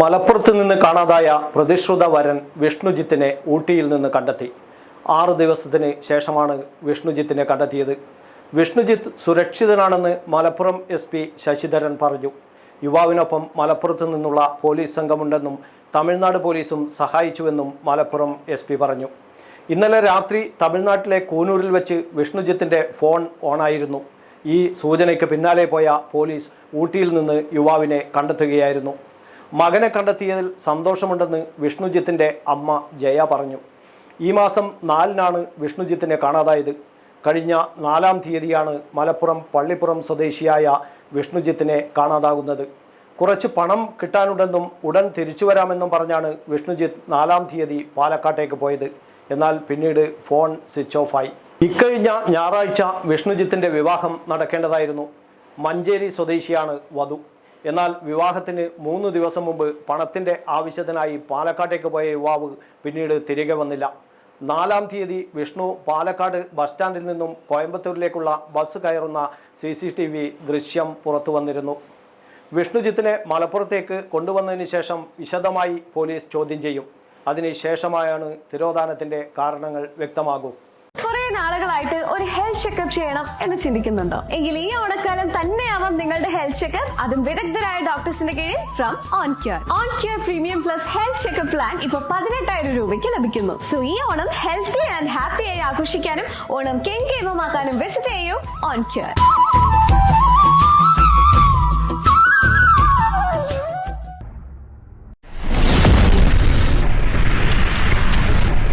മലപ്പുറത്ത് നിന്ന് കാണാതായ പ്രതിശ്രുത വരൻ വിഷ്ണുജിത്തിനെ ഊട്ടിയിൽ നിന്ന് കണ്ടെത്തി. ആറ് ദിവസത്തിന് ശേഷമാണ് വിഷ്ണുജിത്തിനെ കണ്ടെത്തിയത്. വിഷ്ണുജിത്ത് സുരക്ഷിതനാണെന്ന് മലപ്പുറം എസ് പി ശശിധരൻ പറഞ്ഞു. യുവാവിനൊപ്പം മലപ്പുറത്ത് നിന്നുള്ള പോലീസ് സംഘമുണ്ടെന്നും തമിഴ്നാട് പോലീസും സഹായിച്ചുവെന്നും മലപ്പുറം എസ് പി പറഞ്ഞു. ഇന്നലെ രാത്രി തമിഴ്നാട്ടിലെ കൂനൂരിൽ വെച്ച് വിഷ്ണുജിത്തിന്റെ ഫോൺ ഓണായിരുന്നു. ഈ സൂചനയ്ക്ക് പിന്നാലെ പോയ പോലീസ് ഊട്ടിയിൽ നിന്ന് യുവാവിനെ കണ്ടെത്തുകയായിരുന്നു. മകനെ കണ്ടെത്തിയതിൽ സന്തോഷമുണ്ടെന്ന് വിഷ്ണുജിത്തിന്റെ അമ്മ ജയ പറഞ്ഞു. ഈ മാസം നാലിനാണ് വിഷ്ണുജിത്തിനെ കാണാതായത്. കഴിഞ്ഞ നാലാം തീയതിയാണ് മലപ്പുറം പള്ളിപ്പുറം സ്വദേശിയായ വിഷ്ണുജിത്തിനെ കാണാതാകുന്നത്. കുറച്ച് പണം കിട്ടാനുണ്ടെന്നും ഉടൻ തിരിച്ചു വരാമെന്നും പറഞ്ഞാണ് വിഷ്ണുജിത്ത് നാലാം തീയതി പാലക്കാട്ടേക്ക് പോയത്. എന്നാൽ പിന്നീട് ഫോൺ സ്വിച്ച് ഓഫായി ഇക്കഴിഞ്ഞ ഞായറാഴ്ച വിഷ്ണുജിത്തിന്റെ വിവാഹം നടക്കേണ്ടതായിരുന്നു. മഞ്ചേരി സ്വദേശിയാണ് വധു. എന്നാൽ വിവാഹത്തിന് മൂന്ന് ദിവസം മുമ്പ് പണത്തിന്റെ ആവശ്യത്തിനായി പാലക്കാട്ടേക്ക് പോയ യുവാവ് പിന്നീട് തിരികെ വന്നില്ല. നാലാം തീയതി വിഷ്ണു പാലക്കാട് ബസ് സ്റ്റാൻഡിൽ നിന്നും കോയമ്പത്തൂരിലേക്കുള്ള ബസ് കയറുന്ന സി സി ടി വി ദൃശ്യം പുറത്തു വന്നിരുന്നു. വിഷ്ണുജിത്തിനെ മലപ്പുറത്തേക്ക് കൊണ്ടുവന്നതിന് ശേഷം വിശദമായി പോലീസ് ചോദ്യം ചെയ്യും. അതിനുശേഷമായാണ് തിരോധാനത്തിന്റെ കാരണങ്ങൾ വ്യക്തമാകൂ. കുറെ നാളുകളായിട്ട് ഒരു ഹെൽത്ത് ചെക്കപ്പ് ചെയ്യണം എന്ന് ചിന്തിക്കുന്നുണ്ടോ? എങ്കിൽ ഈ ഓണക്കാലം തന്നെയാവാം നിങ്ങളുടെ ഹെൽത്ത് ചെക്കപ്പ് അതും വിദഗ്ധരായ ഡോക്ടേഴ്സിന്റെ കീഴിൽ from on cure on cure premium plus health checkup plan ഇപ്പൊ പതിനെട്ടായിരം രൂപയ്ക്ക് ലഭിക്കുന്നു. സോ ഈ ഓണം ഹെൽത്തി ആൻഡ് ഹാപ്പിയായി ആഘോഷിക്കാനും ഓണം കെങ്കേമമാക്കാനും വിസിറ്റ് ചെയ്യൂ ഓൺ ക്യൂർ